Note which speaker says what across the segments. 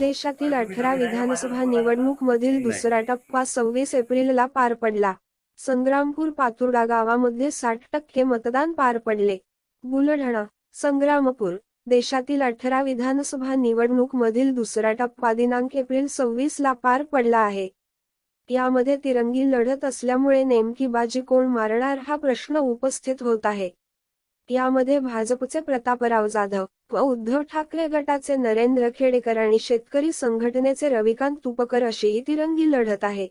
Speaker 1: देशातील अठरा विधानसभा निवडणूक मधील दुसरा टप्पा सव्वीस एप्रिलला पार पडला. संग्रामपूर पातुर्डा गावामध्ये साठ टक्के मतदान पार पडले. बुलढाणा संग्रामपूर देशातील अठरा विधानसभा निवडणूक मधील दुसरा टप्पा दिनांक एप्रिल सव्वीस ला पार पडला आहे. यामध्ये तिरंगी लढत असल्यामुळे नेमकी बाजी कोण मारणार हा प्रश्न उपस्थित होत आहे. यामध्ये भाजपचे प्रतापराव जाधव व उद्धव ठाकरे गटाचे नरेंद्र खेडेकर आणि शेतकरी संघटनेचे रविकांत तुपकर अशीही तिरंगी लढत आहे.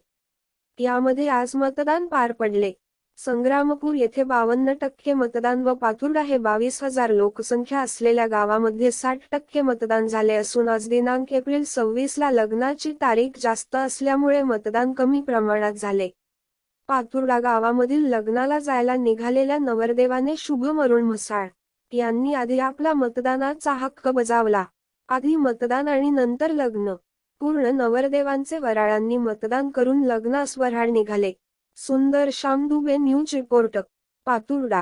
Speaker 1: यामध्ये आज मतदान पार पडले. संग्रामपूर येथे बावन्न टक्के मतदान व पातुर्डा हे बावीस हजार लोकसंख्या असलेल्या गावामध्ये साठ टक्के मतदान झाले असून आज दिनांक एप्रिल सव्वीस ला लग्नाची तारीख जास्त असल्यामुळे मतदान कमी प्रमाणात झाले. पातुर्डा गावामधील लग्नाला जायला निघालेल्या नवरदेवाने शुभ मरुण म्हसाळ यांनी आधी आपला मतदानाचा हक्क बजावला. आधी मतदान आणि नंतर लग्न. पूर्ण नवरदेवांचे वराळांनी मतदान करून लग्नास वऱ्हाड निघाले. Sundar Shyam Dubey news report Paturda.